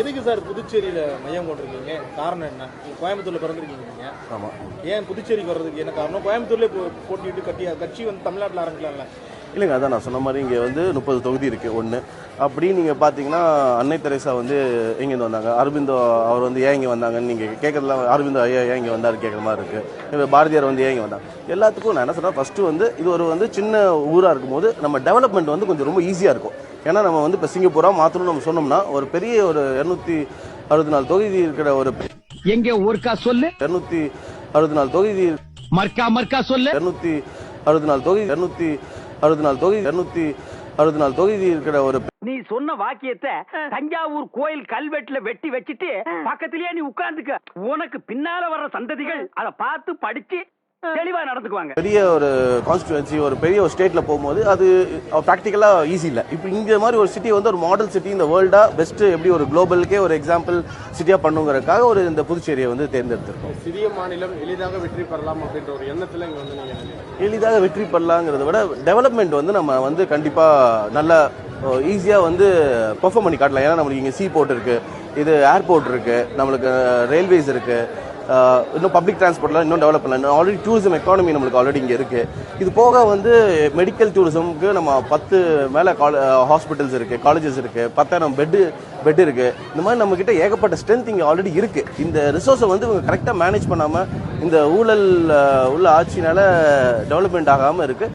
எதுக்கு சார் புதுச்சேரியில மையம் கொண்டிருக்கீங்க? காரணம் என்ன? நீங்க கோயம்புத்தூர்ல பிறந்திருக்கீங்க நீங்க. ஆமாம் ஏன் புதுச்சேரிக்கு வர்றதுக்கு என்ன காரணம்? கோயம்புத்தூர்ல இப்போ போட்டிட்டு கட்டி கட்சி வந்து தமிழ்நாட்டில் ஆரம்பிக்கலாம்ல. இல்லைங்க அதான் நான் சொன்ன மாதிரி இங்கே வந்து முப்பது தொகுதி இருக்குது ஒன்று அப்படி நீங்கள் பார்த்தீங்கன்னா அன்னை தெரேசா வந்து எங்கேருந்து வந்தாங்க? அரவிந்தோ அவர் வந்து ஏன் இங்கே வந்தாங்கன்னு நீங்கள் கேட்கறதுலாம் அரவிந்தோ ஐயா ஏன் இங்கே வந்தார் கேட்குற மாதிரி இருக்குது பாரதியார் வந்து ஏன் இங்கே வந்தாங்க எல்லாத்துக்கும் நான் என்ன சொல்கிறேன் ஃபஸ்ட்டு வந்து இது ஒரு வந்து சின்ன ஊராக இருக்கும்போது நம்ம டெவலப்மெண்ட் வந்து கொஞ்சம் ரொம்ப ஈஸியாக இருக்கும். ஏன்னா நம்ம வந்து இப்போ சிங்கப்பூராக மாற்றணும்னு நம்ம சொன்னோம்னா ஒரு பெரிய ஒரு இரநூத்தி அறுபத்தி நாலு தொகுதி இருக்கிற ஒரு எங்க ஒருக்கா சொல்லு? இரநூத்தி அறுபத்தி நாலு தொகுதி மர்க்கா மர்க்கா சொல்லு. இரநூத்தி அறுபத்தி நாலு தொகுதி இரநூத்தி அறுபத்தி நாலு தொகுதி இரநூத்தி அறுபத்தி நாலு தொகுதி இருக்கிற ஒரு நீ சொன்ன வாக்கியத்தை தஞ்சாவூர் கோயில் கல்வெட்டுல வெட்டி வச்சிட்டு பக்கத்திலேயே நீ உட்கார்ந்துக்க. உனக்கு பின்னால வர்ற சந்ததிகள் அத பார்த்து படிச்சு தெளிவா நடந்துக்குவாங்க. பெரிய ஒரு கான்ஸ்டிடுவன்சி ஒரு பெரிய ஒரு ஸ்டேட்ல போகும்போது அது ப்ராக்டிக்கலா ஈஸி இல்லை. இப்போ இங்க மாதிரி ஒரு சிட்டி வந்து ஒரு மாடல் சிட்டி இந்த வேர்ல்டா பெஸ்ட் எப்படி ஒரு குளோபலுக்கே ஒரு எக்ஸாம்பிள் சிட்டியா பண்ணுங்கிறதுக்காக ஒரு இந்த புதுச்சேரியை வந்து தேர்ந்தெடுத்திருக்கோம். சிறிய மாநிலம் எளிதாக வெற்றி பெறலாம் அப்படின்ற ஒரு எண்ணத்துல இங்க வந்து நீங்க எளிதாக வெற்றி பெறலாங்கிறத விட டெவலப்மெண்ட் வந்து நம்ம வந்து கண்டிப்பா நல்லா ஈஸியா வந்து பெர்ஃபார்ம் பண்ணி காட்டலாம். ஏன்னா நம்மளுக்கு இங்க சீ போர்ட் இருக்கு இது ஏர்போர்ட் இருக்கு நம்மளுக்கு ரயில்வேஸ் இருக்கு. அஹ், இன்னும் பப்ளிக் டிரான்ஸ்போர்ட்லாம் இன்னும் டெவலப் பண்ணலாம். ஆல்ரெடி டூரிசம் எக்கானமி நம்மளுக்கு ஆல்ரெடி இங்கே இருக்குது இது போக வந்து மெடிக்கல் டூரிசம்க்கு நம்ம பத்து மேலே கால ஹாஸ்பிட்டல்ஸ் இருக்குது காலேஜஸ் இருக்குது பத்தாயிரம் பெட்டு பெட் இருக்குது இந்த மாதிரி நம்மக்கிட்ட ஏகப்பட்ட ஸ்ட்ரென்த் இங்கே ஆல்ரெடி இருக்குது இந்த ரிசோர்ஸை வந்து இவங்க கரெக்டாக மேனேஜ் பண்ணாமல் இந்த ஊழல் உள்ள ஆட்சினால டெவலப்மெண்ட் ஆகாமல் இருக்குது